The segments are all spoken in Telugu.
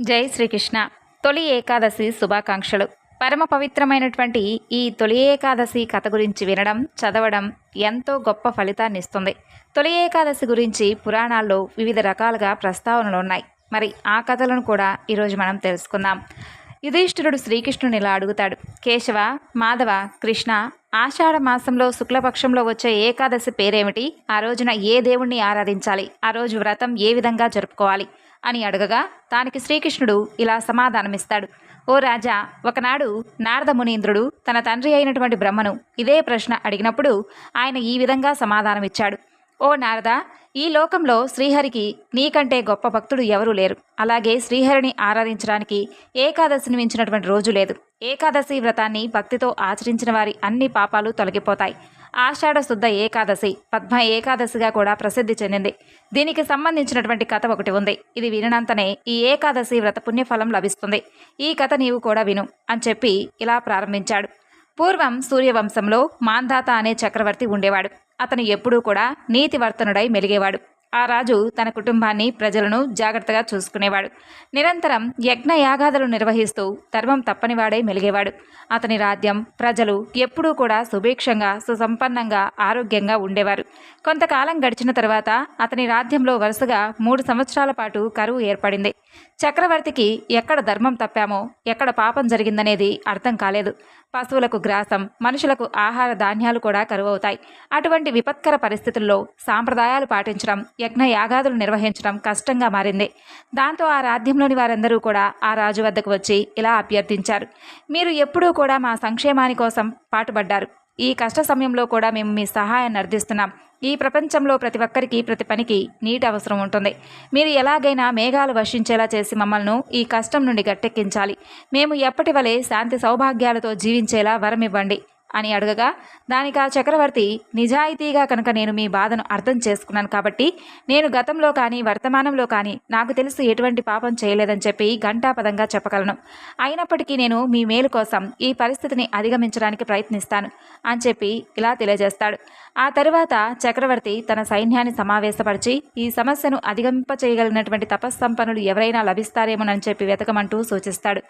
జై శ్రీకృష్ణ. తొలి ఏకాదశి శుభాకాంక్షలు. పరమ పవిత్రమైనటువంటి ఈ తొలి ఏకాదశి కథ గురించి వినడం చదవడం ఎంతో గొప్ప ఫలితాన్ని ఇస్తుంది. తొలి ఏకాదశి గురించి పురాణాల్లో వివిధ రకాలుగా ప్రస్తావనలు ఉన్నాయి. మరి ఆ కథలను కూడా ఈరోజు మనం తెలుసుకుందాం. యుధిష్ఠిరుడు శ్రీకృష్ణుని ఇలా అడుగుతాడు. కేశవ మాధవ కృష్ణ ఆషాఢ మాసంలో శుక్లపక్షంలో వచ్చే ఏకాదశి పేరేమిటి? ఆ రోజున ఏ దేవుణ్ణి ఆరాధించాలి? ఆ రోజు వ్రతం ఏ విధంగా జరుపుకోవాలి? అని అడగగా దానికి శ్రీకృష్ణుడు ఇలా సమాధానమిస్తాడు. ఓ రాజా ఒకనాడు నారద మునీంద్రుడు తన తండ్రి అయినటువంటి బ్రహ్మను ఇదే ప్రశ్న అడిగినప్పుడు ఆయన ఈ విధంగా సమాధానమిచ్చాడు. ఓ నారద ఈ లోకంలో శ్రీహరికి నీకంటే గొప్ప భక్తుడు ఎవరూ లేరు. అలాగే శ్రీహరిని ఆరాధించడానికి ఏకాదశిని మించినటువంటి రోజు లేదు. ఏకాదశి వ్రతాన్ని భక్తితో ఆచరించిన వారి అన్ని పాపాలు తొలగిపోతాయి. ఆషాఢ శుద్ధ ఏకాదశి పద్మ ఏకాదశిగా కూడా ప్రసిద్ధి చెందింది. దీనికి సంబంధించినటువంటి కథ ఒకటి ఉంది. ఇది వినంతనే ఈ ఏకాదశి వ్రత పుణ్యఫలం లభిస్తుంది. ఈ కథ నీవు కూడా విను అని చెప్పి ఇలా ప్రారంభించాడు. పూర్వం సూర్యవంశంలో మాంధాత అనే చక్రవర్తి ఉండేవాడు. అతను ఎప్పుడూ కూడా నీతివర్తనుడై మెలిగేవాడు. ఆ రాజు తన కుటుంబాన్ని ప్రజలను జాగ్రత్తగా చూసుకునేవాడు. నిరంతరం యజ్ఞ యాగాదులు నిర్వహిస్తూ ధర్మం తప్పనివాడే మెలిగేవాడు. అతని రాజ్యం ప్రజలు ఎప్పుడూ కూడా సుభిక్షంగా సుసంపన్నంగా ఆరోగ్యంగా ఉండేవారు. కొంతకాలం గడిచిన తర్వాత అతని రాజ్యంలో వరుసగా మూడు సంవత్సరాల పాటు కరువు ఏర్పడింది. చక్రవర్తికి ఎక్కడ ధర్మం తప్పామో ఎక్కడ పాపం జరిగిందనేది అర్థం కాలేదు. పశువులకు గ్రాసం మనుషులకు ఆహార ధాన్యాలు కూడా కరువవుతాయి. అటువంటి విపత్కర పరిస్థితుల్లో సాంప్రదాయాలు పాటించడం యజ్ఞ యాగాదులు నిర్వహించడం కష్టంగా మారింది. దాంతో ఆ రాజ్యంలోని వారందరూ కూడా ఆ రాజు వద్దకు వచ్చి ఇలా అభ్యర్థించారు. మీరు ఎప్పుడూ కూడా మా సంక్షేమాని కోసం పాటుపడ్డారు. ఈ కష్ట సమయంలో కూడా మేము మీ సహాయాన్ని అర్థిస్తున్నాం. ఈ ప్రపంచంలో ప్రతి ఒక్కరికి ప్రతి పనికి నీటి అవసరం ఉంటుంది. మీరు ఎలాగైనా మేఘాలు వర్షించేలా చేసి మమ్మల్ని ఈ కష్టం నుండి గట్టెక్కించాలి. మేము ఎప్పటి వలె శాంతి సౌభాగ్యాలతో జీవించేలా వరం ఇవ్వండి అని అడగగా దానికి ఆ చక్రవర్తి నిజాయితీగా కనుక నేను మీ బాధను అర్థం చేసుకున్నాను కాబట్టి నేను గతంలో కానీ వర్తమానంలో కానీ నాకు తెలిసి ఎటువంటి పాపం చేయలేదని చెప్పి ఘంటాపదంగా చెప్పగలను. అయినప్పటికీ నేను మీ మేలు కోసం ఈ పరిస్థితిని అధిగమించడానికి ప్రయత్నిస్తాను అని చెప్పి ఇలా తెలియజేస్తాడు. ఆ తరువాత చక్రవర్తి తన సైన్యాన్ని సమావేశపరిచి ఈ సమస్యను అధిగమింప చేయగలిగినటువంటి తపస్సంపన్నులు ఎవరైనా లభిస్తారేమోనని చెప్పి వెతకమంటూ సూచిస్తాడు.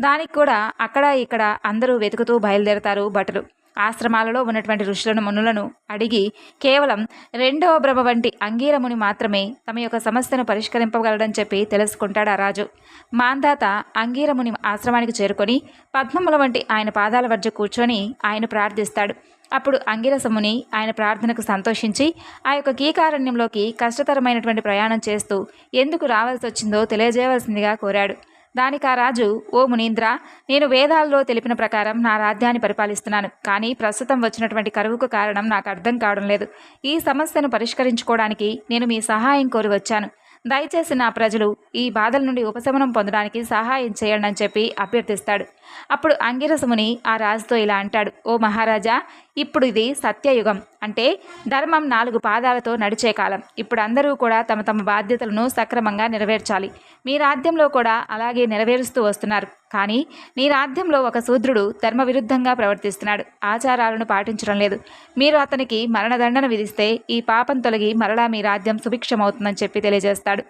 దానికి కూడా అక్కడ ఇక్కడ అందరూ వెతుకుతూ బయలుదేరతారు భటులు. ఆశ్రమాలలో ఉన్నటువంటి ఋషులను మునులను అడిగి కేవలం రెండవ బ్రహ్మ వంటి అంగీరముని మాత్రమే తమ యొక్క సమస్యను పరిష్కరింపగలడని చెప్పి తెలుసుకుంటాడు ఆ రాజు. మాందాత అంగీరముని ఆశ్రమానికి చేరుకొని పద్మముల వంటి ఆయన పాదాల వద్ద కూర్చొని ఆయన ప్రార్థిస్తాడు. అప్పుడు అంగిరసముని ఆయన ప్రార్థనకు సంతోషించి ఆ యొక్క కీకారణ్యంలోకి కష్టతరమైనటువంటి ప్రయాణం చేస్తూ ఎందుకు రావాల్సి వచ్చిందో తెలియజేయవలసిందిగా కోరాడు. దానికి ఆ రాజు ఓ మునీంద్ర నేను వేదాల్లో తెలిపిన ప్రకారం నా రాజ్యాన్ని పరిపాలిస్తున్నాను. కానీ ప్రస్తుతం వచ్చినటువంటి కరువుకు కారణం నాకు అర్థం కావడం లేదు. ఈ సమస్యను పరిష్కరించుకోవడానికి నేను మీ సహాయం కోరి వచ్చాను. దయచేసి నా ప్రజలు ఈ బాధల నుండి ఉపశమనం పొందడానికి సహాయం చేయండి అని చెప్పి అభ్యర్థిస్తాడు. అప్పుడు అంగిరసముని ఆ రాజుతో ఇలా అంటాడు ఓ మహారాజా ఇప్పుడు ఇది సత్యయుగం. అంటే ధర్మం నాలుగు పాదాలతో నడిచే కాలం. ఇప్పుడు అందరూ కూడా తమ తమ బాధ్యతలను సక్రమంగా నెరవేర్చాలి. మీ రాజ్యంలో కూడా అలాగే నెరవేరుస్తూ వస్తున్నారు. కానీ నీ రాజ్యంలో ఒక శూద్రుడు ధర్మ విరుద్ధంగా ప్రవర్తిస్తున్నాడు. ఆచారాలను పాటించడం లేదు. మీరు అతనికి మరణదండన విధిస్తే ఈ పాపం తొలగి మరలా మీ రాజ్యం సుభిక్షమవుతుందని చెప్పి తెలియజేస్తాడు.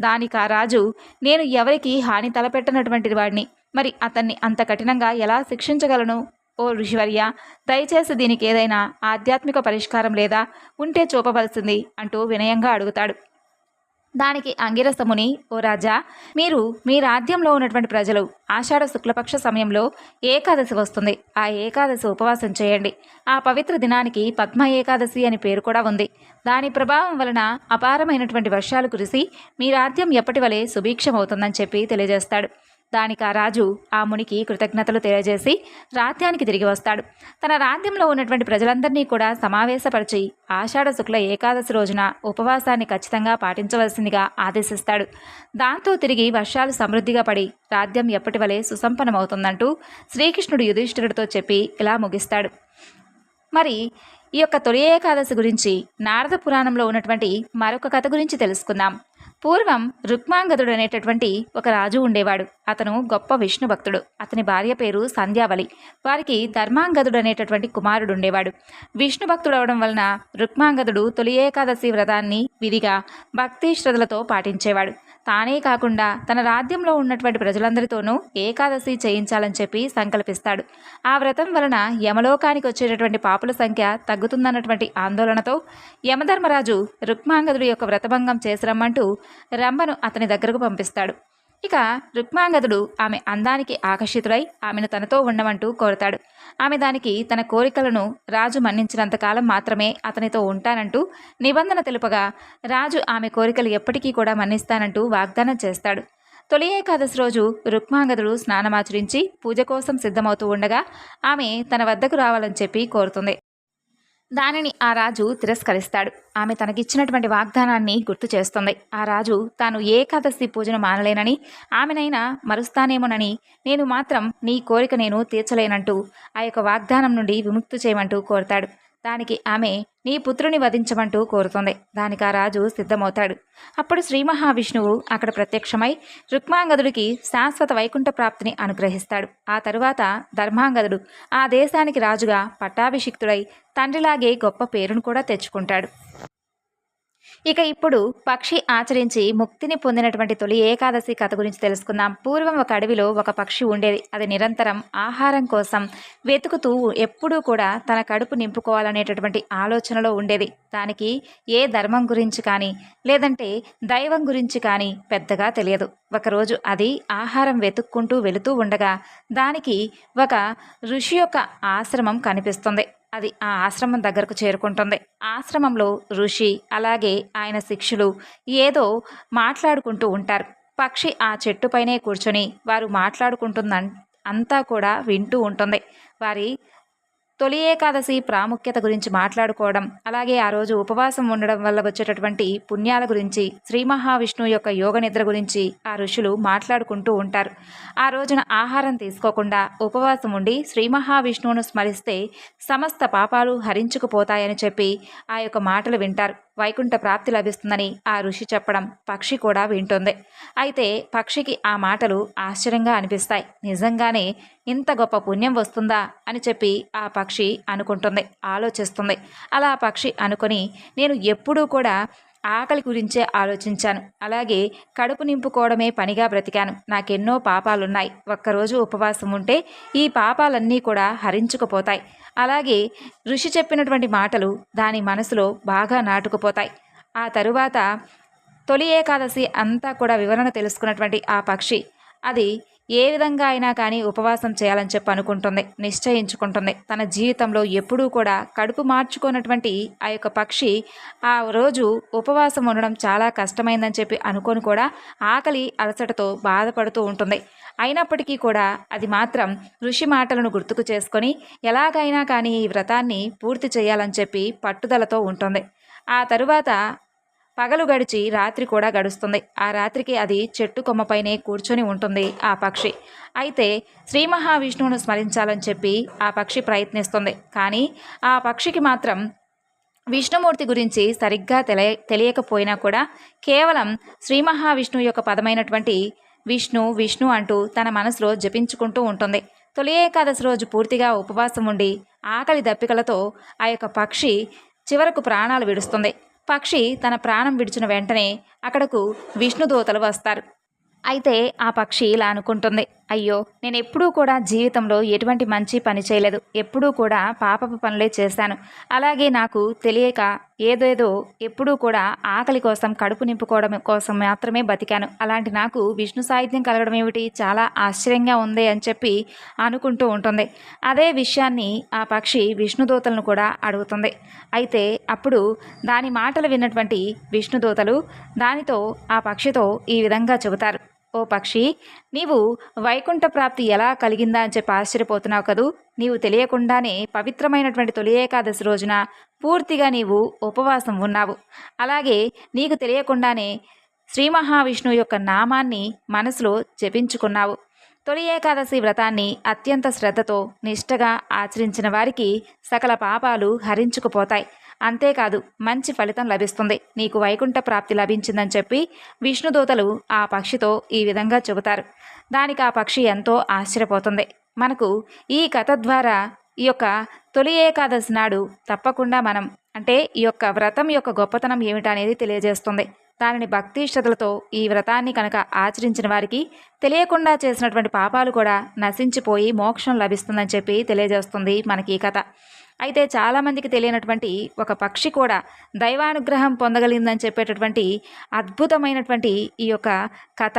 దానికి ఆ రాజు నేను ఎవరికి హాని తలపెట్టనటువంటి వాడిని. మరి అతన్ని అంత కఠినంగా ఎలా శిక్షించగలను? ఓ ఋషివర్య దయచేసి దీనికి ఏదైనా ఆధ్యాత్మిక పరిష్కారం లేదా ఉంటే చూపవలసింది అంటూ వినయంగా అడుగుతాడు. దానికి అంగిరసముని ఓ రాజా మీరు మీ రాజ్యంలో ఉన్నటువంటి ప్రజలు ఆషాఢ శుక్లపక్ష సమయంలో ఏకాదశి వస్తుంది. ఆ ఏకాదశి ఉపవాసం చేయండి. ఆ పవిత్ర దినానికి పద్మ ఏకాదశి అని పేరు కూడా ఉంది. దాని ప్రభావం వలన అపారమైనటువంటి వర్షాలు కురిసి మీ రాజ్యం ఎప్పటి వలె సుభిక్షమవుతుందని చెప్పి తెలియజేస్తాడు. దానికి ఆ రాజు ఆ మునికి కృతజ్ఞతలు తెలియజేసి రాత్యానికి తిరిగి వస్తాడు. తన రాజ్యంలో ఉన్నటువంటి ప్రజలందరినీ కూడా సమావేశపరిచి ఆషాఢ శుక్ల ఏకాదశి రోజున ఉపవాసాన్ని ఖచ్చితంగా పాటించవలసిందిగా ఆదేశిస్తాడు. దాంతో తిరిగి వర్షాలు సమృద్ధిగా పడి రాజ్యం ఎప్పటి వలె సుసంపన్నమవుతుందంటూ శ్రీకృష్ణుడు యుధిష్ఠిరుడితో చెప్పి ఇలా ముగిస్తాడు. మరి ఈ యొక్క తొలి ఏకాదశి గురించి నారద పురాణంలో ఉన్నటువంటి మరొక కథ గురించి తెలుసుకుందాం. పూర్వం రుక్మాంగదుడు అనేటటువంటి ఒక రాజు ఉండేవాడు. అతను గొప్ప విష్ణు భక్తుడు. అతని భార్య పేరు సంధ్యావళి. వారికి ధర్మాంగదుడు అనేటటువంటి కుమారుడు ఉండేవాడు విష్ణు భక్తుడు అవడం వలన రుక్మాంగదుడు తొలి ఏకాదశి వ్రతాన్ని విధిగా భక్తి శ్రద్ధలతో పాటించేవాడు. తానే కాకుండా తన రాజ్యంలో ఉన్నటువంటి ప్రజలందరితోనూ ఏకాదశి చేయించాలని చెప్పి సంకల్పిస్తాడు. ఆ వ్రతం వలన యమలోకానికి వచ్చేటటువంటి పాపుల సంఖ్య తగ్గుతుందన్నటువంటి ఆందోళనతో యమధర్మరాజు రుక్మాంగదుడి యొక్క వ్రతభంగం చేసి రమ్మంటూ రంభను అతని దగ్గరకు పంపిస్తాడు. ఇక రుక్మాంగదుడు ఆమె అందానికి ఆకర్షితుడై ఆమెను తనతో ఉండమంటూ కోరతాడు. ఆమె దానికి తన కోరికలను రాజు మన్నించినంతకాలం మాత్రమే అతనితో ఉంటానంటూ నిబంధన తెలుపగా రాజు ఆమె కోరికలు ఎప్పటికీ కూడా మన్నిస్తానంటూ వాగ్దానం చేస్తాడు. తొలి ఏకాదశి రోజు రుక్మాంగదుడు స్నానమాచరించి పూజ కోసం సిద్ధమవుతూ ఉండగా ఆమె తన వద్దకు రావాలని చెప్పి కోరుతుంది. దానిని ఆ రాజు తిరస్కరిస్తాడు. ఆమె తనకిచ్చినటువంటి వాగ్దానాన్ని గుర్తు చేస్తుంది. ఆ రాజు తాను ఏకాదశి పూజను మానలేనని ఆమెనైనా మరుస్తానేమోనని నేను మాత్రం నీ కోరిక నేను తీర్చలేనంటూ ఆ యొక్క వాగ్దానం నుండి విముక్తి చేయమంటూ కోరతాడు. దానికి ఆమె నీ పుత్రుని వధించమంటూ కోరుతుంది. దానికి ఆ రాజు సిద్ధమవుతాడు. అప్పుడు శ్రీ మహావిష్ణువు అక్కడ ప్రత్యక్షమై రుక్మాంగదుడికి శాశ్వత వైకుంఠ ప్రాప్తిని అనుగ్రహిస్తాడు. ఆ తరువాత ధర్మాంగదుడు ఆ దేశానికి రాజుగా పట్టాభిషిక్తుడై తండ్రిలాగే గొప్ప పేరును కూడా తెచ్చుకుంటాడు. ఇక ఇప్పుడు పక్షి ఆచరించి ముక్తిని పొందినటువంటి తొలి ఏకాదశి కథ గురించి తెలుసుకుందాం. పూర్వం ఒక అడవిలో ఒక పక్షి ఉండేది. అది నిరంతరం ఆహారం కోసం వెతుకుతూ ఎప్పుడూ కూడా తన కడుపు నింపుకోవాలనేటటువంటి ఆలోచనలో ఉండేది. దానికి ఏ ధర్మం గురించి కానీ లేదంటే దైవం గురించి కానీ పెద్దగా తెలియదు. ఒకరోజు అది ఆహారం వెతుక్కుంటూ వెళుతూ ఉండగా దానికి ఒక ఋషి యొక్క ఆశ్రమం కనిపిస్తుంది. అది ఆ ఆశ్రమం దగ్గరకు చేరుకుంటుంది. ఆశ్రమంలో ఋషి అలాగే ఆయన శిక్షులు ఏదో మాట్లాడుకుంటూ ఉంటారు. పక్షి ఆ చెట్టుపైనే కూర్చొని వారు మాట్లాడుకుంటుంద అంతా కూడా వింటూ ఉంటుంది. వారి తొలి ఏకాదశి ప్రాముఖ్యత గురించి మాట్లాడుకోవడం అలాగే ఆ రోజు ఉపవాసం ఉండడం వల్ల వచ్చేటటువంటి పుణ్యాల గురించి శ్రీ మహావిష్ణువు యొక్క యోగ నిద్ర గురించి ఆ ఋషులు మాట్లాడుకుంటూ ఉంటారు. ఆ రోజున ఆహారం తీసుకోకుండా ఉపవాసం ఉండి శ్రీ మహావిష్ణువును స్మరిస్తే సమస్త పాపాలు హరించుకుపోతాయని చెప్పి ఆ యొక్క మాటలు వింటారు. వైకుంఠ ప్రాప్తి లభిస్తుందని ఆ ఋషి చెప్పడం పక్షి కూడా వింటుంది. అయితే పక్షికి ఆ మాటలు ఆశ్చర్యంగా అనిపిస్తాయి. నిజంగానే ఇంత గొప్ప పుణ్యం వస్తుందా అని చెప్పి ఆ పక్షి అనుకుంటుంది ఆలోచిస్తుంది. అలా పక్షి అనుకొని నేను ఎప్పుడూ కూడా ఆకలి గురించే ఆలోచించాను. అలాగే కడుపు నింపుకోవడమే పనిగా బ్రతికాను. నాకెన్నో పాపాలున్నాయి. ఒక్కరోజు ఉపవాసం ఉంటే ఈ పాపాలన్నీ కూడా హరించుకుపోతాయి. అలాగే ఋషి చెప్పినటువంటి మాటలు దాని మనసులో బాగా నాటుకుపోతాయి. ఆ తరువాత తొలి ఏకాదశి అంతా కూడా వివరణ తెలుసుకున్నటువంటి ఆ పక్షి. అది ఏ విధంగా అయినా కానీ ఉపవాసం చేయాలని చెప్పి అనుకుంటుంది నిశ్చయించుకుంటుంది. తన జీవితంలో ఎప్పుడూ కూడా కడుపు మార్చుకున్నటువంటి ఆ యొక్క పక్షి ఆ రోజు ఉపవాసం ఉండడం చాలా కష్టమైందని చెప్పి అనుకొని కూడా ఆకలి అలసటతో బాధపడుతూ ఉంటుంది. అయినప్పటికీ కూడా అది మాత్రం ఋషి మాటలను గుర్తుకు చేసుకొని ఎలాగైనా కానీ ఈ వ్రతాన్ని పూర్తి చేయాలని చెప్పి పట్టుదలతో ఉంటుంది. ఆ తరువాత పగలు గడిచి రాత్రి కూడా గడుస్తుంది. ఆ రాత్రికి అది చెట్టు కొమ్మపైనే కూర్చొని ఉంటుంది ఆ పక్షి. అయితే శ్రీ మహావిష్ణువును స్మరించాలని చెప్పి ఆ పక్షి ప్రయత్నిస్తుంది. కానీ ఆ పక్షికి మాత్రం విష్ణుమూర్తి గురించి సరిగ్గా తెలియ తెలియకపోయినా కూడా కేవలం శ్రీ మహావిష్ణువు యొక్క పదమైనటువంటి విష్ణు విష్ణు అంటూ తన మనసులో జపించుకుంటూ ఉంటుంది. తొలి ఏకాదశి రోజు పూర్తిగా ఉపవాసం ఉండి ఆకలి దప్పికలతో ఆ యొక్క పక్షి చివరకు ప్రాణాలు విడుస్తుంది. పక్షి తన ప్రాణం విడిచిన వెంటనే అక్కడకు విష్ణుదూతలు వస్తారు. అయితే ఆ పక్షి ఇలా అనుకుంటుంది. అయ్యో నేను ఎప్పుడూ కూడా జీవితంలో ఎటువంటి మంచి పని చేయలేదు. ఎప్పుడూ కూడా పాపపు పనులే చేశాను. అలాగే నాకు తెలియక ఏదేదో ఎప్పుడూ కూడా ఆకలి కోసం కడుపు నింపుకోవడం కోసం మాత్రమే బతికాను. అలాంటి నాకు విష్ణు సాహిత్యం కలగడం ఏమిటి? చాలా ఆశ్చర్యంగా ఉంది అని చెప్పి అనుకుంటూ ఉంటుంది. అదే విషయాన్ని ఆ పక్షి విష్ణుదూతలను కూడా అడుగుతుంది. అయితే అప్పుడు దాని మాటలు విన్నటువంటి విష్ణుదూతలు దానితో ఆ పక్షితో ఈ విధంగా చెబుతారు. ఓ పక్షి నీవు వైకుంఠ ప్రాప్తి ఎలా కలిగిందా అని చెప్పి ఆశ్చర్యపోతున్నావు కదూ? నీవు తెలియకుండానే పవిత్రమైనటువంటి తొలి ఏకాదశి రోజున పూర్తిగా నీవు ఉపవాసం ఉన్నావు. అలాగే నీకు తెలియకుండానే శ్రీ మహావిష్ణువు యొక్క నామాన్ని మనసులో జపించుకున్నావు. తొలి ఏకాదశి వ్రతాన్ని అత్యంత శ్రద్ధతో నిష్టగా ఆచరించిన వారికి సకల పాపాలు హరించుకుపోతాయి. అంతేకాదు మంచి ఫలితం లభిస్తుంది. నీకు వైకుంఠ ప్రాప్తి లభించిందని చెప్పి విష్ణుదూతలు ఆ పక్షితో ఈ విధంగా చెబుతారు. దానికి ఆ పక్షి ఎంతో ఆశ్చర్యపోతుంది. మనకు ఈ కథ ద్వారా ఈ యొక్క తొలి ఏకాదశి నాడు తప్పకుండా మనం అంటే ఈ యొక్క వ్రతం యొక్క గొప్పతనం ఏమిటనేది తెలియజేస్తుంది. దానిని భక్తి శ్రద్ధలతో ఈ వ్రతాన్ని కనుక ఆచరించిన వారికి తెలియకుండా చేసినటువంటి పాపాలు కూడా నశించిపోయి మోక్షం లభిస్తుందని చెప్పి తెలియజేస్తుంది మనకి ఈ కథ. అయితే చాలామందికి తెలియనటువంటి ఒక పక్షి కూడా దైవానుగ్రహం పొందగలిగిందని చెప్పేటటువంటి అద్భుతమైనటువంటి ఈ యొక్క కథ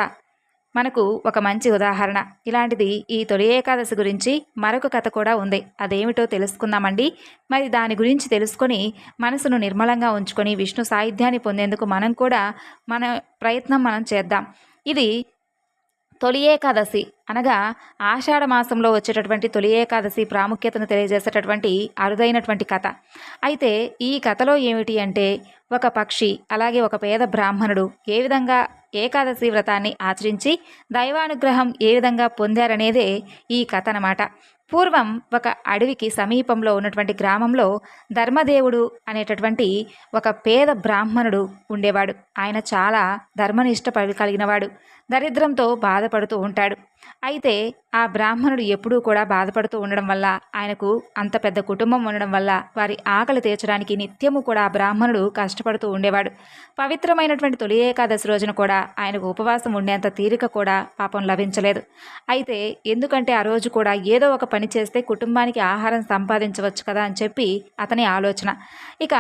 మనకు ఒక మంచి ఉదాహరణ. ఇలాంటిది ఈ తొలి ఏకాదశి గురించి మరొక కథ కూడా ఉంది. అదేమిటో తెలుసుకుందామండి. మరి దాని గురించి తెలుసుకొని మనసును నిర్మలంగా ఉంచుకొని విష్ణు సాహిత్యాన్ని పొందేందుకు మనం కూడా మన ప్రయత్నం మనం చేద్దాం. ఇది తొలి ఏకాదశి అనగా ఆషాఢ మాసంలో వచ్చేటటువంటి తొలి ఏకాదశి ప్రాముఖ్యతను తెలియజేసేటటువంటి అరుదైనటువంటి కథ. అయితే ఈ కథలో ఏమిటి అంటే ఒక పక్షి అలాగే ఒక పేద బ్రాహ్మణుడు ఏ విధంగా ఏకాదశి వ్రతాన్ని ఆచరించి దైవానుగ్రహం ఏ విధంగా పొందారనేదే ఈ కథ అన్నమాట. పూర్వం ఒక అడవికి సమీపంలో ఉన్నటువంటి గ్రామంలో ధర్మదేవుడు అనేటటువంటి ఒక పేద బ్రాహ్మణుడు ఉండేవాడు. ఆయన చాలా ధర్మనిష్ట కలిగినవాడు. దరిద్రంతో బాధపడుతూ ఉంటాడు. అయితే ఆ బ్రాహ్మణుడు ఎప్పుడూ కూడా బాధపడుతూ ఉండడం వల్ల ఆయనకు అంత పెద్ద కుటుంబం ఉండడం వల్ల వారి ఆకలి తీర్చడానికి నిత్యము కూడా ఆ బ్రాహ్మణుడు కష్టపడుతూ ఉండేవాడు. పవిత్రమైనటువంటి తొలి ఏకాదశి రోజున కూడా ఆయనకు ఉపవాసం ఉండేంత తీరిక కూడా పాపం లభించలేదు. అయితే ఎందుకంటే ఆ రోజు కూడా ఏదో ఒక పని చేస్తే కుటుంబానికి ఆహారం సంపాదించవచ్చు కదా అని చెప్పి అతని ఆలోచన. ఇక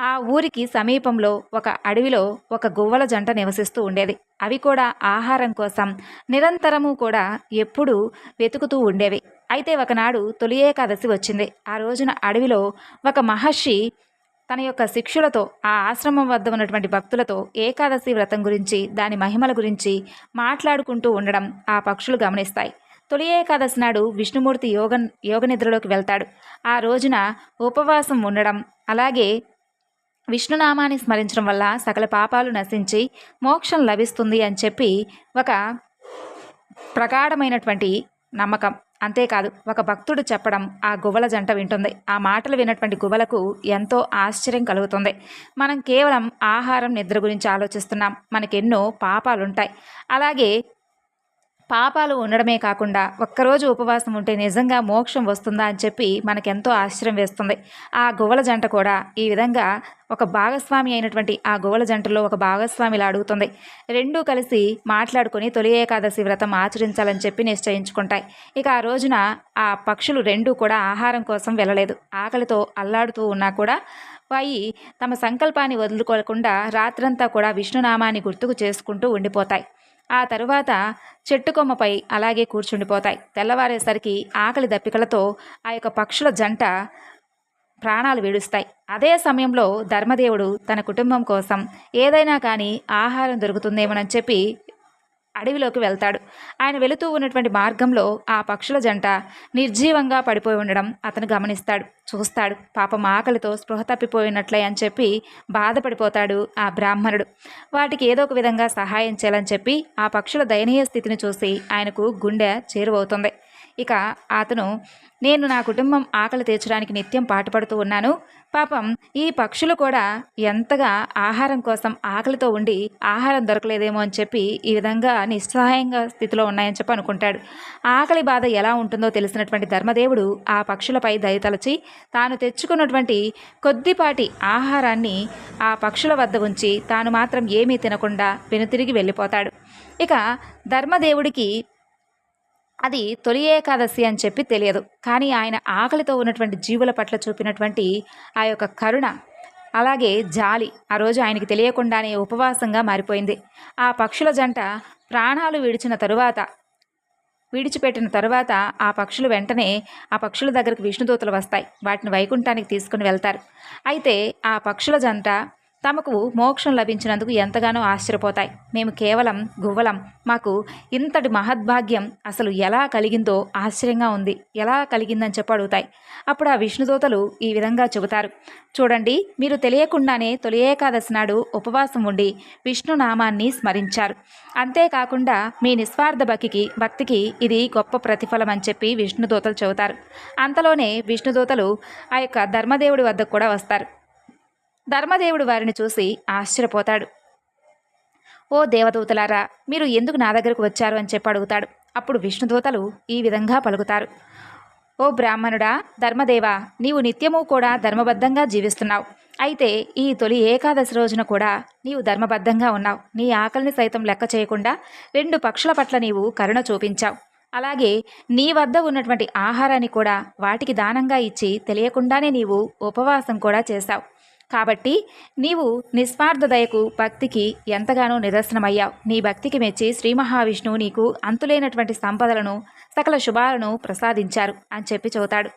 ఆ ఊరికి సమీపంలో ఒక అడవిలో ఒక గువ్వల జంట నివసిస్తూ ఉండేది. అవి కూడా ఆహారం కోసం. నిరంతరము కూడా ఎప్పుడూ వెతుకుతూ ఉండేవి. అయితే ఒకనాడు తొలి ఏకాదశి వచ్చింది. ఆ రోజున అడవిలో ఒక మహర్షి తన యొక్క శిక్షులతో ఆ ఆశ్రమం వద్ద ఉన్నటువంటి భక్తులతో ఏకాదశి వ్రతం గురించి దాని మహిమల గురించి మాట్లాడుకుంటూ ఉండడం ఆ పక్షులు గమనిస్తాయి. తొలి ఏకాదశి నాడు విష్ణుమూర్తి యోగ యోగ నిద్రలోకి వెళ్తాడు. ఆ రోజున ఉపవాసం ఉండడం అలాగే విష్ణునామాన్ని స్మరించడం వల్ల సకల పాపాలు నశించి మోక్షం లభిస్తుంది అని చెప్పి ఒక ప్రగాఢమైనటువంటి నమ్మకం. అంతేకాదు ఒక భక్తుడు చెప్పడం ఆ గువ్వల జంట వింటుంది. ఆ మాటలు విన్నటువంటి గువ్వలకు ఎంతో ఆశ్చర్యం కలుగుతుంది. మనం కేవలం ఆహారం నిద్ర గురించి ఆలోచిస్తున్నాం. మనకెన్నో పాపాలుంటాయి. అలాగే పాపాలు ఉండడమే కాకుండా ఒక్కరోజు ఉపవాసం ఉంటే నిజంగా మోక్షం వస్తుందా అని చెప్పి మనకెంతో ఆశ్చర్యం వేస్తుంది. ఆ గువ్వల జంట కూడా ఈ విధంగా ఒక భాగస్వామి అయినటువంటి ఆ గోవల జంటలో ఒక భాగస్వామిలా అడుగుతుంది. రెండూ కలిసి మాట్లాడుకొని తొలి ఏకాదశి వ్రతం ఆచరించాలని చెప్పి నిశ్చయించుకుంటాయి. ఇక ఆ రోజున ఆ పక్షులు రెండూ కూడా ఆహారం కోసం వెళ్ళలేదు. ఆకలితో అల్లాడుతూ ఉన్నా కూడా వాయి తమ సంకల్పాన్ని వదులుకోకుండా రాత్రంతా కూడా విష్ణునామాన్ని గుర్తుకు చేసుకుంటూ ఉండిపోతాయి. ఆ తరువాత చెట్టు కొమ్మపై అలాగే కూర్చుండిపోతాయి. తెల్లవారేసరికి ఆకలి దప్పికలతో ఆ యొక్క పక్షుల జంట ప్రాణాలు విడుస్తాయి. అదే సమయంలో ధర్మదేవుడు తన కుటుంబం కోసం ఏదైనా కానీ ఆహారం దొరుకుతుందేమోనని చెప్పి అడవిలోకి వెళ్తాడు. ఆయన వెళుతూ ఉన్నటువంటి మార్గంలో ఆ పక్షుల జంట నిర్జీవంగా పడిపోయి ఉండడం అతను గమనిస్తాడు చూస్తాడు. పాపం ఆకలితో స్పృహ తప్పిపోయినట్లే అని చెప్పి బాధపడిపోతాడు ఆ బ్రాహ్మణుడు. వాటికి ఏదో ఒక విధంగా సహాయం చేయాలని చెప్పి ఆ పక్షుల దయనీయ స్థితిని చూసి ఆయనకు గుండె చేరువవుతుంది. ఇక అతను నేను నా కుటుంబం ఆకలి తీర్చడానికి నిత్యం పాటుపడుతూ ఉన్నాను. పాపం ఈ పక్షులు కూడా ఎంతగా ఆహారం కోసం ఆకలితో ఉండి ఆహారం దొరకలేదేమో అని చెప్పి ఈ విధంగా నిస్సహాయంగా స్థితిలో ఉన్నాయని చెప్పి అనుకుంటాడు. ఆకలి బాధ ఎలా ఉంటుందో తెలిసినటువంటి ధర్మదేవుడు ఆ పక్షులపై దయతలచి తాను తెచ్చుకున్నటువంటి కొద్దిపాటి ఆహారాన్ని ఆ పక్షుల వద్ద ఉంచి తాను మాత్రం ఏమీ తినకుండా వెనుతిరిగి వెళ్ళిపోతాడు. ఇక ధర్మదేవుడికి అది తొలి ఏకాదశి అని చెప్పి తెలియదు. కానీ ఆయన ఆకలితో ఉన్నటువంటి జీవుల పట్ల చూపినటువంటి ఆ యొక్క కరుణ అలాగే జాలి ఆ రోజు ఆయనకి తెలియకుండానే ఉపవాసంగా మారిపోయింది. ఆ పక్షుల జంట ప్రాణాలు విడిచిన తరువాత విడిచిపెట్టిన తర్వాత ఆ పక్షులు వెంటనే ఆ పక్షుల దగ్గరికి విష్ణుదూతలు వస్తాయి. వాటిని వైకుంఠానికి తీసుకుని వెళ్తారు. అయితే ఆ పక్షుల జంట తమకు మోక్షం లభించినందుకు ఎంతగానో ఆశ్చర్యపోతాయి. మేము కేవలం గువ్వలం. మాకు ఇంతటి మహద్భాగ్యం అసలు ఎలా కలిగిందో ఆశ్చర్యంగా ఉంది. ఎలా కలిగిందని చెప్పి అడుగుతాయి. అప్పుడు ఆ విష్ణుదూతలు ఈ విధంగా చెబుతారు. చూడండి మీరు తెలియకుండానే తొలి ఏకాదశి నాడు ఉపవాసం ఉండి విష్ణునామాన్ని స్మరించారు. అంతేకాకుండా మీ నిస్వార్థ భక్తికి భక్తికి ఇది గొప్ప ప్రతిఫలం అని చెప్పి విష్ణుదూతలు చెబుతారు. అంతలోనే విష్ణుదూతలు ఆ యొక్క ధర్మదేవుడి వద్దకు కూడా వస్తారు. ధర్మదేవుడు వారిని చూసి ఆశ్చర్యపోతాడు. ఓ దేవదూతలారా మీరు ఎందుకు నా దగ్గరకు వచ్చారు? అని చెప్పి అడుగుతాడు. అప్పుడు విష్ణుదూతలు ఈ విధంగా పలుకుతారు. ఓ బ్రాహ్మణుడా ధర్మదేవా నీవు నిత్యము కూడా ధర్మబద్ధంగా జీవిస్తున్నావు. అయితే ఈ తొలి ఏకాదశి రోజున కూడా నీవు ధర్మబద్ధంగా ఉన్నావు. నీ ఆకలిని సైతం లెక్క చేయకుండా రెండు పక్షుల పట్ల నీవు కరుణ చూపించావు. అలాగే నీ వద్ద ఉన్నటువంటి ఆహారాన్ని కూడా వాటికి దానంగా ఇచ్చి తెలియకుండానే నీవు ఉపవాసం కూడా చేశావు. కాబట్టి నీవు నిస్వార్థ దయకు భక్తికి ఎంతగానో నిదర్శనమయ్యావు. నీ భక్తికి మెచ్చి శ్రీ మహావిష్ణువు నీకు అంతులేనటువంటి సంపదలను సకల శుభాలను ప్రసాదించారు అని చెప్పి చెబుతాడు.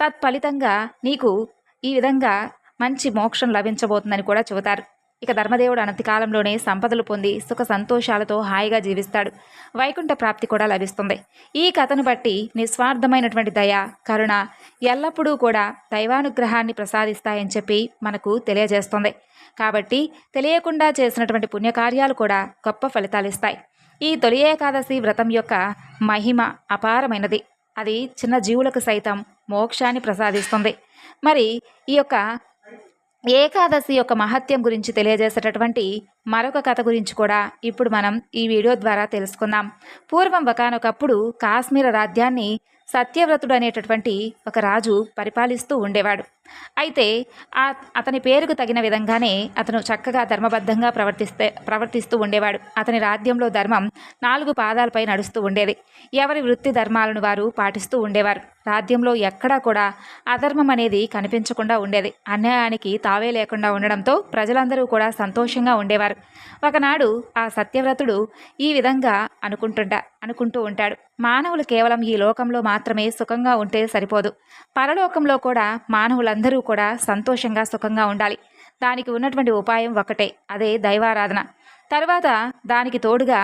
తత్ఫలితంగా నీకు ఈ విధంగా మంచి మోక్షం లభించబోతుందని కూడా చెబుతారు. ఇక ధర్మదేవుడు అనతి కాలంలోనే సంపదలు పొంది సుఖ సంతోషాలతో హాయిగా జీవిస్తాడు. వైకుంఠ ప్రాప్తి కూడా లభిస్తుంది. ఈ కథను బట్టి నిస్వార్థమైనటువంటి దయ కరుణ ఎల్లప్పుడూ కూడా దైవానుగ్రహాన్ని ప్రసాదిస్తాయని చెప్పి మనకు తెలియజేస్తుంది. కాబట్టి తెలియకుండా చేసినటువంటి పుణ్యకార్యాలు కూడా గొప్ప ఫలితాలు ఇస్తాయి. ఈ తొలి ఏకాదశి వ్రతం యొక్క మహిమ అపారమైనది. అది చిన్న జీవులకు సైతం మోక్షాన్ని ప్రసాదిస్తుంది. మరి ఈ యొక్క ఏకాదశి యొక్క మహత్యం గురించి తెలియజేసేటటువంటి మరొక కథ గురించి కూడా ఇప్పుడు మనం ఈ వీడియో ద్వారా తెలుసుకుందాం. పూర్వం ఒకనొకప్పుడు కాశ్మీర రాజ్యాన్ని సత్యవ్రతుడు అనేటటువంటి ఒక రాజు పరిపాలిస్తూ ఉండేవాడు. అయితే ఆ అతని పేరుకు తగిన విధంగానే అతను చక్కగా ధర్మబద్ధంగా ప్రవర్తిస్తే ప్రవర్తిస్తూ ఉండేవాడు. అతని రాజ్యంలో ధర్మం నాలుగు పాదాలపై నడుస్తూ ఉండేది. ఎవరి వృత్తి ధర్మాలను వారు పాటిస్తూ ఉండేవారు. రాజ్యంలో ఎక్కడా కూడా అధర్మం అనేది కనిపించకుండా ఉండేది. అన్యాయానికి తావే లేకుండా ఉండడంతో ప్రజలందరూ కూడా సంతోషంగా ఉండేవారు. ఒకనాడు ఆ సత్యవ్రతుడు ఈ విధంగా అనుకుంటుంట అనుకుంటూ ఉంటాడు. మానవులు కేవలం ఈ లోకంలో మాత్రమే సుఖంగా ఉంటే సరిపోదు. పరలోకంలో కూడా మానవుల మానవులందరూ కూడా సంతోషంగా సుఖంగా ఉండాలి. దానికి ఉన్నటువంటి ఉపాయం ఒకటే. అదే దైవారాధన. తర్వాత దానికి తోడుగా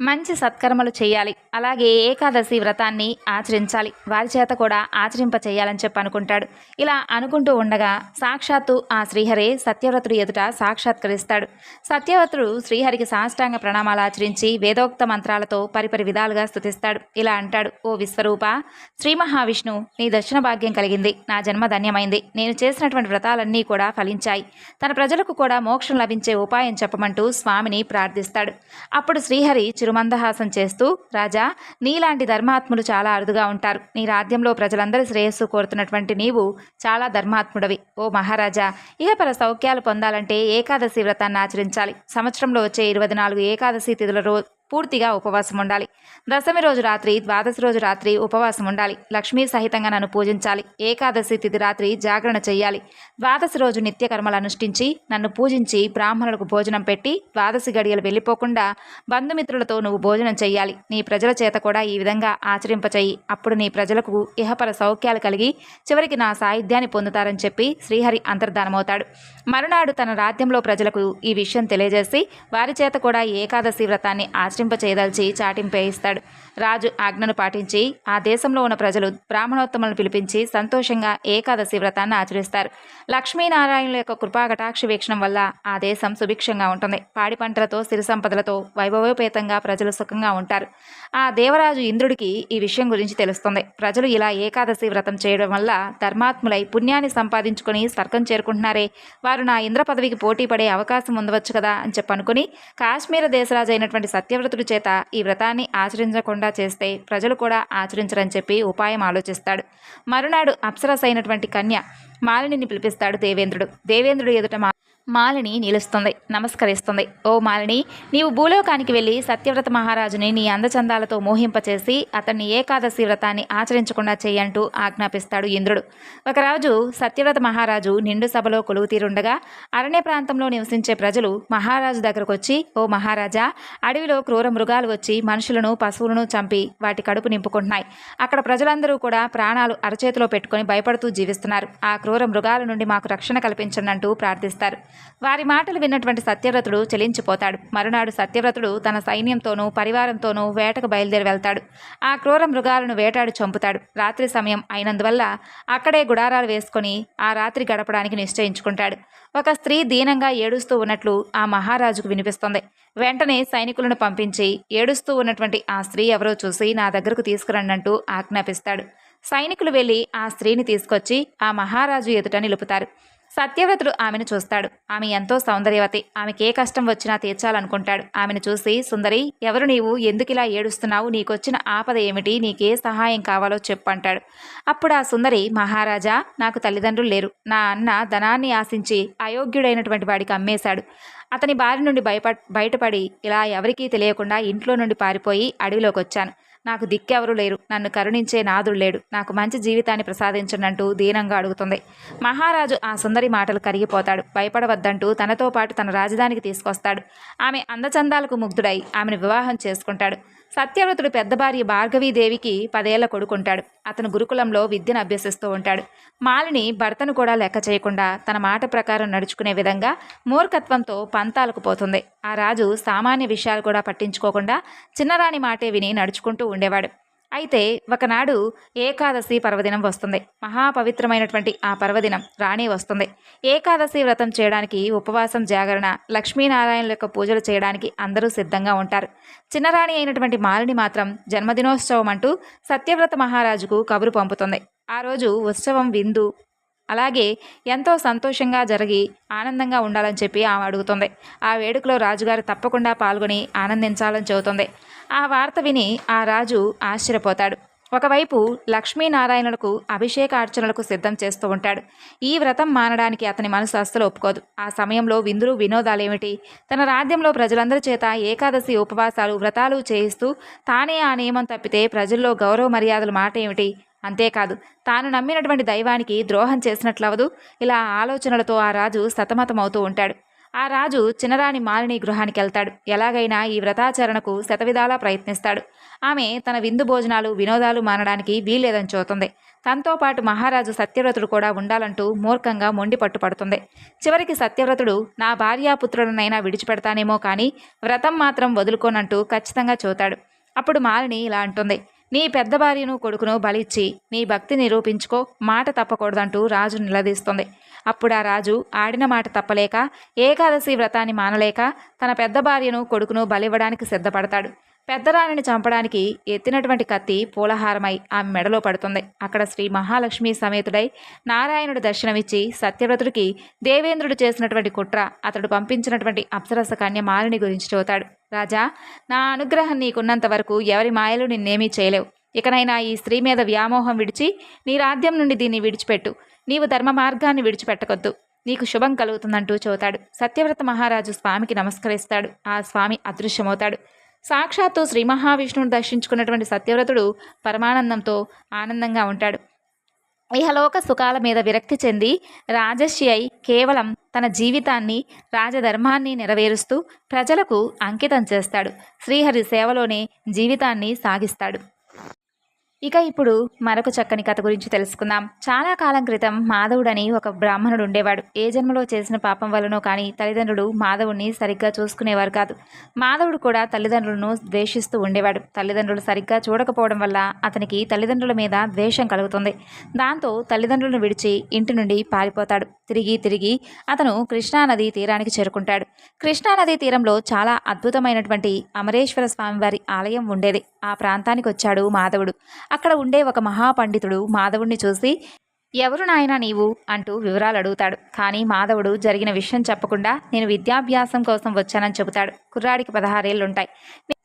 మంచి సత్కర్మలు చేయాలి. అలాగే ఏకాదశి వ్రతాన్ని ఆచరించాలి. వారి చేత కూడా ఆచరింప చేయాలని చెప్పి అనుకుంటాడు. ఇలా అనుకుంటూ ఉండగా సాక్షాత్తు ఆ శ్రీహరే సత్యవ్రతుడు ఎదుట సాక్షాత్కరిస్తాడు. సత్యవ్రతుడు శ్రీహరికి సాష్టాంగ ప్రణామాలు ఆచరించి వేదోక్త మంత్రాలతో పరిపరి విధాలుగా స్థుతిస్తాడు ఇలా అంటాడు ఓ విశ్వరూప శ్రీ మహావిష్ణు నీ దర్శన భాగ్యం కలిగింది. నా జన్మ ధన్యమైంది. నేను చేసినటువంటి వ్రతాలన్నీ కూడా ఫలించాయి. తన ప్రజలకు కూడా మోక్షం లభించే ఉపాయం చెప్పమంటూ స్వామిని ప్రార్థిస్తాడు. అప్పుడు శ్రీహరి చిరుమందహాసం చేస్తూ రాజా నీలాంటి ధర్మాత్ములు చాలా అరుదుగా ఉంటారు. నీ రాజ్యంలో ప్రజలందరి శ్రేయస్సు కోరుతున్నటువంటి నీవు చాలా ధర్మాత్ముడవి. ఓ మహారాజా ఇహపర సౌఖ్యాలు పొందాలంటే ఏకాదశి వ్రతాన్ని ఆచరించాలి. సంవత్సరంలో వచ్చే ఇరవై నాలుగు ఏకాదశి తిథుల రోజు పూర్తిగా ఉపవాసం ఉండాలి. దశమి రోజు రాత్రి ద్వాదశి రోజు రాత్రి ఉపవాసం ఉండాలి. లక్ష్మీ సహితంగా నన్ను పూజించాలి. ఏకాదశి తిథి రాత్రి జాగరణ చేయాలి ద్వాదశి రోజు నిత్యకర్మలు అనుష్ఠించి నన్ను పూజించి బ్రాహ్మణులకు భోజనం పెట్టి ద్వాదశి గడియలు వెళ్ళిపోకుండా బంధుమిత్రులతో నువ్వు భోజనం చేయాలి నీ ప్రజల చేత కూడా ఈ విధంగా ఆచరింపచేయి. అప్పుడు నీ ప్రజలకు ఇహపర సౌఖ్యాలు కలిగి చివరికి నా సాహిత్యాన్ని పొందుతారని చెప్పి శ్రీహరి అంతర్ధానమవుతాడు. మరునాడు తన రాజ్యంలో ప్రజలకు ఈ విషయం తెలియజేసి వారి చేత కూడా ఏకాదశి వ్రతాన్ని ఆచ చేయదలిచి చాటింపేయిస్తాడు. రాజు ఆజ్ఞను పాటించి ఆ దేశంలో ఉన్న ప్రజలు బ్రాహ్మణోత్తములను పిలిపించి సంతోషంగా ఏకాదశి వ్రతాన్ని ఆచరిస్తారు. లక్ష్మీనారాయణుల యొక్క కృపా కటాక్ష వీక్షణం వల్ల ఆ దేశం సుభిక్షంగా ఉంటుంది. పాడి పంటలతో సిరి సంపదలతో వైభవోపేతంగా ప్రజలు సుఖంగా ఉంటారు. ఆ దేవరాజు ఇంద్రుడికి ఈ విషయం గురించి తెలుస్తుంది. ప్రజలు ఇలా ఏకాదశి వ్రతం చేయడం వల్ల ధర్మాత్ములై పుణ్యాన్ని సంపాదించుకొని స్వర్గం చేరుకుంటున్నారే. వారు నా ఇంద్ర పదవికి పోటీ పడే అవకాశం ఉండవచ్చు కదా అని చెప్పనుకుని కాశ్మీర దేశరాజు అయినటువంటి సత్యవ్రతుడి చేత ఈ వ్రతాన్ని ఆచరించకుండా చేస్తే ప్రజలు కూడా ఆచరించరని చెప్పి ఉపాయం ఆలోచిస్తాడు. మరునాడు అప్సరస్ అయినటువంటి కన్య మాలినిని పిలిపిస్తాడు దేవేంద్రుడు. దేవేంద్రుడు ఎదుట మా మాలిని నిలుస్తుంది నమస్కరిస్తుంది. ఓ మాలిని నీవు భూలోకానికి వెళ్ళి సత్యవ్రత మహారాజుని నీ అందచందాలతో మోహింపచేసి అతన్ని ఏకాదశి వ్రతాన్ని ఆచరించకుండా చేయంటూ ఆజ్ఞాపిస్తాడు ఇంద్రుడు. ఒకరాజు సత్యవ్రత మహారాజు నిండు సభలో కొలువు తీరుండగా అరణ్య ప్రాంతంలో నివసించే ప్రజలు మహారాజు దగ్గరకు వచ్చి ఓ మహారాజా అడవిలో క్రూర మృగాలు వచ్చి మనుషులను పశువులను చంపి వాటి కడుపు నింపుకుంటున్నాయి. అక్కడ ప్రజలందరూ కూడా ప్రాణాలు అరచేతిలో పెట్టుకొని భయపడుతూ జీవిస్తున్నారు. ఆ క్రూర మృగాల నుండి మాకు రక్షణ కల్పించండి అంటూ ప్రార్థిస్తారు. వారి మాటలు విన్నటువంటి సత్యవ్రతుడు చెలించిపోతాడు. మరునాడు సత్యవ్రతుడు తన సైన్యంతోనూ పరివారంతోనూ వేటకు బయలుదేరి వెళ్తాడు. ఆ క్రూర మృగాలను వేటాడి చంపుతాడు. రాత్రి సమయం అయినందువల్ల అక్కడే గుడారాలు వేసుకొని ఆ రాత్రి గడపడానికి నిశ్చయించుకుంటాడు. ఒక స్త్రీ దీనంగా ఏడుస్తూ ఉన్నట్లు ఆ మహారాజుకు వినిపిస్తుంది. వెంటనే సైనికులను పంపించి ఏడుస్తూ ఉన్నటువంటి ఆ స్త్రీ ఎవరో చూసి నా దగ్గరకు తీసుకురండంటూ ఆజ్ఞాపిస్తాడు. సైనికులు వెళ్ళి ఆ స్త్రీని తీసుకొచ్చి ఆ మహారాజు ఎదుట నిలుపుతారు. సత్యవ్రతుడు ఆమెను చూస్తాడు. ఆమె ఎంతో సౌందర్యవతి. ఆమెకి ఏ కష్టం వచ్చినా తీర్చాలనుకుంటాడు. ఆమెను చూసి సుందరి ఎవరు నీవు? ఎందుకిలా ఏడుస్తున్నావు? నీకొచ్చిన ఆపద ఏమిటి? నీకే సహాయం కావాలో చెప్పు అంటాడు. అప్పుడు ఆ సుందరి మహారాజా నాకు తల్లిదండ్రులు లేరు. నా అన్న ధనాన్ని ఆశించి అయోగ్యుడైనటువంటి వాడికి అమ్మేశాడు. అతని బారి నుండి భయప బయటపడి ఇలా ఎవరికీ తెలియకుండా ఇంట్లో నుండి పారిపోయి అడవిలోకి వచ్చాను నాకు దిక్కెవరు లేరు. నన్ను కరుణించే నాదుడు లేడు. నాకు మంచి జీవితాన్ని ప్రసాదించనంటూ దీనంగా అడుగుతుంది. మహారాజు ఆ సుందరి మాటలు కరిగిపోతాడు. భయపడవద్దంటూ తనతో పాటు తన రాజధానికి తీసుకొస్తాడు. ఆమె అందచందాలకు ముగ్ధుడై ఆమెను వివాహం చేసుకుంటాడు. సత్యవ్రతుడు పెద్ద భార్య భార్గవీదేవికి పదేళ్ళ కొడుకుంటాడు. అతను గురుకులంలో విద్యను అభ్యసిస్తూ ఉంటాడు. మాలిని భర్తను కూడా లెక్క చేయకుండా తన మాట ప్రకారం నడుచుకునే విధంగా మూర్ఖత్వంతో పంతాలకు పోతుంది. ఆ రాజు సామాన్య విషయాలు కూడా పట్టించుకోకుండా చిన్నరాణి మాటే విని నడుచుకుంటూ ఉండేవాడు. అయితే ఒకనాడు ఏకాదశి పర్వదినం వస్తుంది. మహాపవిత్రమైనటువంటి ఆ పర్వదినం రాణి వస్తుంది. ఏకాదశి వ్రతం చేయడానికి ఉపవాసం జాగరణ లక్ష్మీనారాయణుల యొక్క పూజలు చేయడానికి అందరూ సిద్ధంగా ఉంటారు. చిన్నరాణి అయినటువంటి మాలిని మాత్రం జన్మదినోత్సవం అంటూ సత్యవ్రత మహారాజుకు కబురు పంపుతుంది. ఆ రోజు ఉత్సవం విందు అలాగే ఎంతో సంతోషంగా జరిగి ఆనందంగా ఉండాలని చెప్పి ఆమె అడుగుతుంది. ఆ వేడుకలో రాజుగారు తప్పకుండా పాల్గొని ఆనందించాలని చెబుతుంది. ఆ వార్త విని ఆ రాజు ఆశ్చర్యపోతాడు. ఒకవైపు లక్ష్మీనారాయణులకు అభిషేకార్చనలకు సిద్ధం చేస్తూ ఉంటాడు. ఈ వ్రతం మానడానికి అతని మనసు అస్సలు ఒప్పుకోదు. ఆ సమయంలో విందులు వినోదాలేమిటి తన రాజ్యంలో ప్రజలందరి చేత ఏకాదశి ఉపవాసాలు వ్రతాలు చేయిస్తూ తానే ఆ నియమం తప్పితే ప్రజల్లో గౌరవ మర్యాదల మాట ఏమిటి? అంతేకాదు తాను నమ్మినటువంటి దైవానికి ద్రోహం చేసినట్లవదు. ఇలా ఆలోచనలతో ఆ రాజు సతమతమవుతూ ఉంటాడు. ఆ రాజు చిన్నరాణి మాలిని గృహానికి వెళ్తాడు ఎలాగైనా ఈ వ్రతాచరణకు శతవిధాలా ప్రయత్నిస్తాడు. ఆమె తన విందు భోజనాలు వినోదాలు మానడానికి వీల్లేదని చూతుంది తనతో పాటు మహారాజు సత్యవ్రతుడు కూడా ఉండాలంటూ మూర్ఖంగా మొండి పట్టుపడుతుంది. చివరికి సత్యవ్రతుడు నా భార్యాపుత్రులనైనా విడిచిపెడతానేమో కానీ వ్రతం మాత్రం వదులుకోనంటూ ఖచ్చితంగా చూతాడు. అప్పుడు మాలిని ఇలా అంటుంది. నీ పెద్ద భార్యను కొడుకును బలిచ్చి నీ భక్తి నిరూపించుకో మాట తప్పకూడదంటూ రాజు నిలదీస్తుంది. అప్పుడు ఆ రాజు ఆడిన మాట తప్పలేక ఏకాదశి వ్రతాన్ని మానలేక తన పెద్ద భార్యను కొడుకును బలివ్వడానికి సిద్ధపడతాడు. పెద్దరాణిని చంపడానికి ఎత్తినటువంటి కత్తి పూలహారమై ఆమె మెడలో పడుతుంది. అక్కడ శ్రీ మహాలక్ష్మి సమేతుడై నారాయణుడు దర్శనమిచ్చి సత్యవ్రతుడికి దేవేంద్రుడు చేసినటువంటి కుట్ర అతడు పంపించినటువంటి అప్సరస కన్య మాలిని గురించి చూతాడు. రాజా నా అనుగ్రహం నీకున్నంత వరకు ఎవరి మాయలు నిన్నేమీ చేయలేవు. ఇకనైనా ఈ స్త్రీ మీద వ్యామోహం విడిచి నీ రాజ్యం నుండి దీన్ని విడిచిపెట్టు. నీవు ధర్మ మార్గాన్ని విడిచిపెట్టకొద్దు. నీకు శుభం కలుగుతుందంటూ చూతాడు. సత్యవ్రత మహారాజు స్వామికి నమస్కరిస్తాడు. ఆ స్వామి అదృశ్యమవుతాడు. సాక్షాత్తు శ్రీ మహావిష్ణువును దర్శించుకున్నటువంటి సత్యవ్రతుడు పరమానందంతో ఆనందంగా ఉంటాడు. ఇహలోక సుఖాల మీద విరక్తి చెంది రాజర్షి అయి కేవలం తన జీవితాన్ని రాజధర్మాన్ని నెరవేరుస్తూ ప్రజలకు అంకితం చేస్తాడు. శ్రీహరి సేవలోనే జీవితాన్ని సాగిస్తాడు. ఇక ఇప్పుడు మరొక చక్కని కథ గురించి తెలుసుకుందాం. చాలా కాలం క్రితం మాధవుడని ఒక బ్రాహ్మణుడు ఉండేవాడు. ఏ జన్మలో చేసిన పాపం వలనో కానీ తల్లిదండ్రులు మాధవుడిని సరిగ్గా చూసుకునేవారు కాదు. మాధవుడు కూడా తల్లిదండ్రులను ద్వేషిస్తూ ఉండేవాడు. తల్లిదండ్రులు సరిగ్గా చూడకపోవడం వల్ల అతనికి తల్లిదండ్రుల మీద ద్వేషం కలుగుతుంది. దాంతో తల్లిదండ్రులను విడిచి ఇంటి నుండి పారిపోతాడు. తిరిగి తిరిగి అతను కృష్ణానది తీరానికి చేరుకుంటాడు. కృష్ణానది తీరంలో చాలా అద్భుతమైనటువంటి అమరేశ్వర స్వామివారి ఆలయం ఉండేది. ఆ ప్రాంతానికి వచ్చాడు మాధవుడు. అక్కడ ఉండే ఒక మహాపండితుడు మాధవుడిని చూసి ఎవరు నాయనా నీవు? అంటూ వివరాలు అడుగుతాడు కానీ మాధవుడు జరిగిన విషయం చెప్పకుండా నేను విద్యాభ్యాసం కోసం వచ్చానని చెబుతాడు. కుర్రాడికి పదహారేళ్ళుంటాయి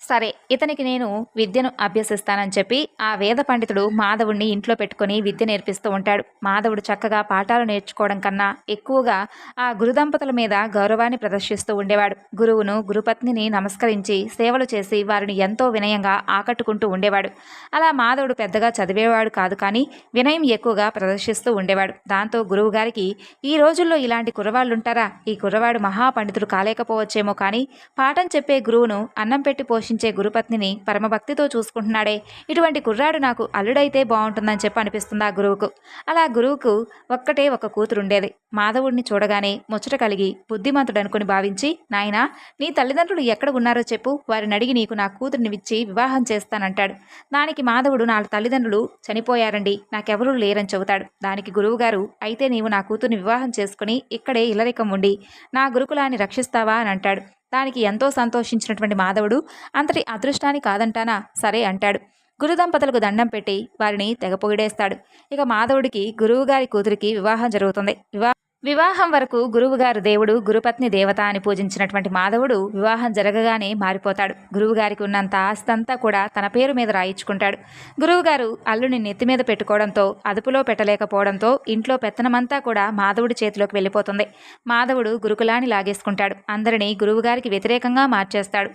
సరే ఇతనికి నేను విద్యను అభ్యసిస్తానని చెప్పి ఆ వేద పండితుడు మాధవుడిని ఇంట్లో పెట్టుకొని విద్య నేర్పిస్తూ ఉంటాడు. మాధవుడు చక్కగా పాఠాలు నేర్చుకోవడం కన్నా ఎక్కువగా ఆ గురుదంపతుల మీద గౌరవాన్ని ప్రదర్శిస్తూ ఉండేవాడు. గురువును గురుపత్నిని నమస్కరించి సేవలు చేసి వారిని ఎంతో వినయంగా ఆకట్టుకుంటూ ఉండేవాడు. అలా మాధవుడు పెద్దగా చదివేవాడు కాదు కానీ వినయం ఎక్కువగా ప్రదర్శి ప్రదర్శిస్తూ ఉండేవాడు. దాంతో గురువు గారికి ఈ రోజుల్లో ఇలాంటి కుర్రవాళ్ళుంటారా? ఈ కుర్రవాడు మహాపండితుడు కాలేకపోవచ్చేమో కానీ పాఠం చెప్పే గురువును అన్నం పెట్టి పోషించే గురుపత్నిని పరమభక్తితో చూసుకుంటున్నాడే. ఇటువంటి కుర్రాడు నాకు అల్లుడైతే బాగుంటుందని చెప్పి అనిపిస్తుంది ఆ గురువుకు? అలా గురువుకు ఒక్కటే ఒక కూతురుండేది. మాధవుడిని చూడగానే ముచ్చట కలిగి బుద్ధిమంతుడు అనుకుని భావించి నాయనా నీ తల్లిదండ్రులు ఎక్కడ ఉన్నారో చెప్పు. వారిని అడిగి నీకు నా కూతురిని ఇచ్చి వివాహం చేస్తానంటాడు. దానికి మాధవుడు నా తల్లిదండ్రులు చనిపోయారండి. నాకెవరూ లేరని చెబుతాడు. దానికి గురువుగారు అయితే నీవు నా కూతుర్ని వివాహం చేసుకుని ఇక్కడే ఇల్లరికం ఉండి నా గురుకులాన్ని రక్షిస్తావా? అని అంటాడు. దానికి ఎంతో సంతోషించినటువంటి మాధవుడు అంతటి అదృష్టాన్ని కాదంటానా? సరే అంటాడు. గురు దంపతులకు దండం పెట్టి వారిని తెగ పొగిడేస్తాడు. ఇక మాధవుడికి గురువుగారి కూతురికి వివాహం జరుగుతుంది. వివాహ వివాహం వరకు గురువుగారు దేవుడు గురుపత్ని దేవత అని పూజించినటువంటి మాధవుడు వివాహం జరగగానే మారిపోతాడు. గురువుగారికి ఉన్నంత ఆస్తంతా కూడా తన పేరు మీద రాయించుకుంటాడు. గురువుగారు అల్లుని నెత్తి మీద పెట్టుకోవడంతో అదుపులో పెట్టలేకపోవడంతో ఇంట్లో పెత్తనమంతా కూడా మాధవుడి చేతిలోకి వెళ్ళిపోతుంది. మాధవుడు గురుకులాన్ని లాగేసుకుంటాడు. అందరినీ గురువుగారికి వ్యతిరేకంగా మార్చేస్తాడు.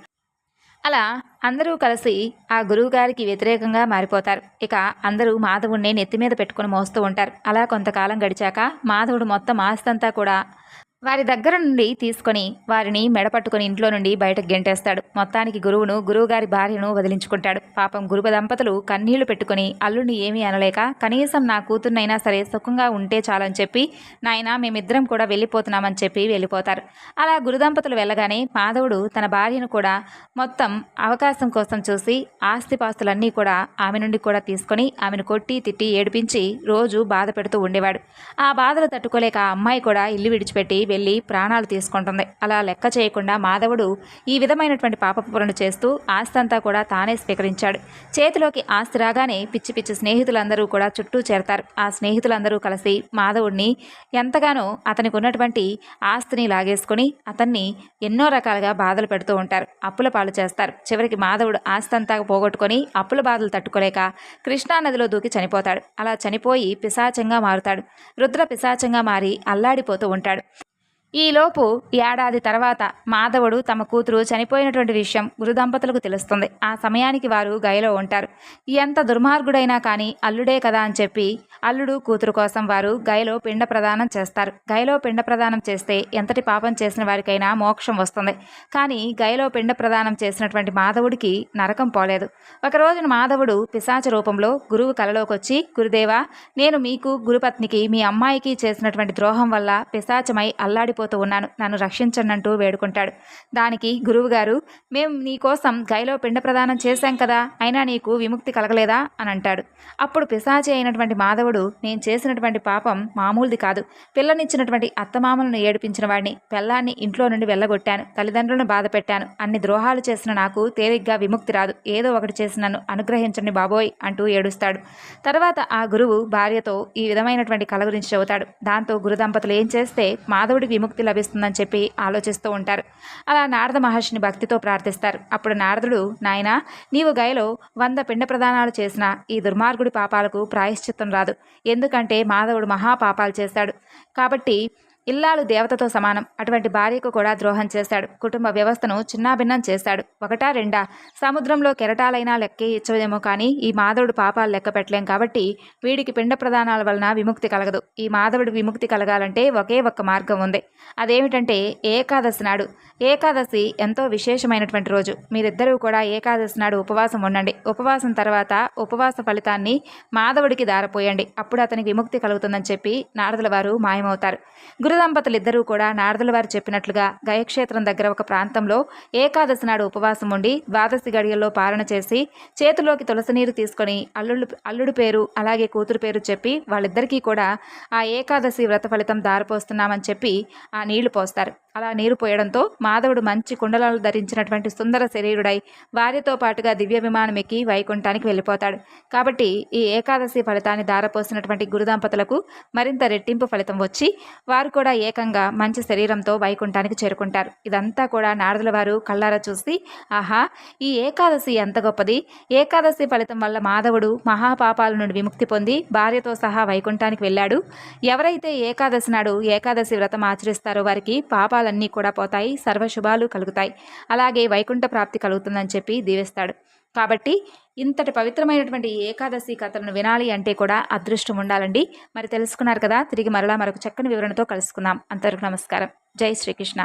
అలా అందరూ కలిసి ఆ గురువుగారికి వ్యతిరేకంగా మారిపోతారు. ఇక అందరూ మాధవుడిని నెత్తి మీద పెట్టుకుని మోస్తూ ఉంటారు. అలా కొంతకాలం గడిచాక మాధవుడు మొత్తం ఆస్తంతా కూడా వారి దగ్గర నుండి తీసుకొని వారిని మెడపట్టుకుని ఇంట్లో నుండి బయటకు గెంటేస్తాడు. మొత్తానికి గురువును గురువుగారి భార్యను వదిలించుకుంటాడు. పాపం గురువు దంపతులు కన్నీళ్ళు పెట్టుకుని అల్లుడిని ఏమీ అనలేక కనీసం నా కూతుర్నైనా సరే సుఖంగా ఉంటే చాలని చెప్పి నాయన మేమిద్దరం కూడా వెళ్ళిపోతున్నామని చెప్పి వెళ్ళిపోతారు. అలా గురు దంపతులు వెళ్ళగానే మాధవుడు తన భార్యను కూడా మొత్తం అవకాశం కోసం చూసి ఆస్తిపాస్తులన్నీ కూడా ఆమె నుండి కూడా తీసుకొని ఆమెను కొట్టి తిట్టి ఏడిపించి రోజు బాధ పెడుతూ ఉండేవాడు. ఆ బాధలు తట్టుకోలేక ఆ అమ్మాయి కూడా ఇల్లు విడిచిపెట్టి వెళ్ళి ప్రాణాలు తీసుకుంటుంది. అలా లెక్క చేయకుండా మాధవుడు ఈ విధమైనటువంటి పాపపురను చేస్తూ ఆస్తి అంతా కూడా తానే స్వీకరించాడు. చేతిలోకి ఆస్తి రాగానే పిచ్చి పిచ్చి స్నేహితులందరూ కూడా చుట్టూ చేరతారు. ఆ స్నేహితులందరూ కలిసి మాధవుడిని ఎంతగానో అతనికి ఉన్నటువంటి ఆస్తిని లాగేసుకొని అతన్ని ఎన్నో రకాలుగా బాధలు పెడుతూ ఉంటారు. అప్పుల పాలు చేస్తారు. చివరికి మాధవుడు ఆస్తి అంతా పోగొట్టుకొని అప్పుల బాధలు తట్టుకోలేక కృష్ణానదిలో దూకి చనిపోతాడు. అలా చనిపోయి పిశాచంగా మారుతాడు. రుద్ర పిశాచంగా మారి అల్లాడిపోతూ ఉంటాడు. ఈలోపు ఏడాది తర్వాత మాధవుడు తమ కూతురు చనిపోయినటువంటి విషయం గురుదంపతులకు తెలుస్తుంది. ఆ సమయానికి వారు గయలో ఉంటారు. ఎంత దుర్మార్గుడైనా కానీ అల్లుడే కదా అని చెప్పి అల్లుడు కూతురు కోసం వారు గయలో పిండ ప్రదానం చేస్తారు. గయలో పిండ ప్రదానం చేస్తే ఎంతటి పాపం చేసిన వారికైనా మోక్షం వస్తుంది. కానీ గయలో పిండ ప్రదానం చేసినటువంటి మాధవుడికి నరకం పోలేదు. ఒక రోజున మాధవుడు పిశాచ రూపంలో గురువు కలలోకి వచ్చి గురుదేవా నేను మీకు గురుపత్నికి మీ అమ్మాయికి చేసినటువంటి ద్రోహం వల్ల పిశాచమై అల్లాడిపో చనిపోతూ ఉన్నాను. నన్ను రక్షించనంటూ అంటూ వేడుకుంటాడు. దానికి గురువుగారు మేము నీకోసం గైలో పిండ ప్రదానం చేశాం కదా అయినా నీకు విముక్తి కలగలేదా? అని అంటాడు. అప్పుడు పిశాచి అయినటువంటి మాధవుడు నేను చేసినటువంటి పాపం మామూలుది కాదు. పిల్లనిచ్చినటువంటి అత్తమామలను ఏడిపించిన వాడిని పిల్లాన్ని ఇంట్లో నుండి వెళ్ళగొట్టాను. తల్లిదండ్రులను బాధ పెట్టాను అన్ని ద్రోహాలు చేసిన నాకు తేలిగ్గా విముక్తి రాదు. ఏదో ఒకటి చేసి నన్ను అనుగ్రహించండి బాబోయ్ అంటూ ఏడుస్తాడు. తర్వాత ఆ గురువు భార్యతో ఈ విధమైనటువంటి కళ గురించి చెబుతాడు. దాంతో గురు దంపతులు ఏం చేస్తే మాధవుడికి విముక్తి లభిస్తుందని చెప్పి ఆలోచిస్తూ ఉంటారు. అలా నారద మహర్షిని భక్తితో ప్రార్థిస్తారు. అప్పుడు నారదుడు నాయనా నీవు గయలో వంద పిండ ప్రదానాలు చేసిన ఈ దుర్మార్గుడి పాపాలకు ప్రాయశ్చిత్తం రాదు. ఎందుకంటే మాధవుడు మహాపాపాలు చేశాడు. కాబట్టి ఇల్లాలు దేవతతో సమానం. అటువంటి భార్యకు కూడా ద్రోహం చేశాడు. కుటుంబ వ్యవస్థను చిన్నాభిన్నం చేశాడు. ఒకటా రెండా? సముద్రంలో కెరటాలైనా లెక్కే ఇచ్చదేమో కానీ ఈ మాధవుడు పాపాలు లెక్క పెట్టలేం కాబట్టి వీడికి పిండ ప్రదానాల వలన విముక్తి కలగదు. ఈ మాధవుడి విముక్తి కలగాలంటే ఒకే ఒక్క మార్గం ఉంది. అదేమిటంటే ఏకాదశి నాడు. ఏకాదశి ఎంతో విశేషమైనటువంటి రోజు. మీరిద్దరూ కూడా ఏకాదశి నాడు ఉపవాసం ఉండండి. ఉపవాసం తర్వాత ఉపవాస ఫలితాన్ని మాధవుడికి దారపోయండి. అప్పుడు అతనికి విముక్తి కలుగుతుందని చెప్పి నారదుల వారు మాయమవుతారు. గురు దంపతులిద్దరూ కూడా నారదుల వారు చెప్పినట్లుగా గయక్షేత్రం దగ్గర ఒక ప్రాంతంలో ఏకాదశి నాడు ఉపవాసం ఉండి ద్వాదశి గడియల్లో పాలన చేసి చేతిలోకి తులసి నీరు తీసుకొని అల్లుడు అల్లుడు పేరు అలాగే కూతురు పేరు చెప్పి వాళ్ళిద్దరికీ కూడా ఆ ఏకాదశి వ్రత ఫలితం దారిపోస్తున్నామని చెప్పి ఆ నీళ్ళు పోస్తారు. అలా నీరు పోయడంతో మాధవుడు మంచి కుండలాలు ధరించినటువంటి సుందర శరీరుడై వారితో పాటుగా దివ్య విమానం ఎక్కి వైకుంఠానికి వెళ్ళిపోతాడు. కాబట్టి ఈ ఏకాదశి ఫలితాన్ని దారపోసినటువంటి గురుదంపతులకు మరింత రెట్టింపు ఫలితం వచ్చి వారు కూడా ఏకంగా మంచి శరీరంతో వైకుంఠానికి చేరుకుంటారు. ఇదంతా కూడా నారదుల వారు కళ్ళారా చూసి ఆహా ఈ ఏకాదశి ఎంత గొప్పది! ఏకాదశి ఫలితం వల్ల మాధవుడు మహాపాపాల నుండి విముక్తి పొంది భార్యతో సహా వైకుంఠానికి వెళ్ళాడు. ఎవరైతే ఏకాదశి నాడు ఏకాదశి వ్రతం ఆచరిస్తారో వారికి పాపాలన్నీ కూడా పోతాయి సర్వశుభాలు కలుగుతాయి. అలాగే వైకుంఠ ప్రాప్తి కలుగుతుందని చెప్పి దీవిస్తాడు. కాబట్టి ఇంతటి పవిత్రమైనటువంటి ఏకాదశి కథలను వినాలి అంటే కూడా అదృష్టం ఉండాలండి. మరి తెలుసుకున్నారు కదా తిరిగి మరలా మరొక చక్కని వివరణతో కలుసుకుందాం. అంతవరకు నమస్కారం. జై శ్రీకృష్ణ.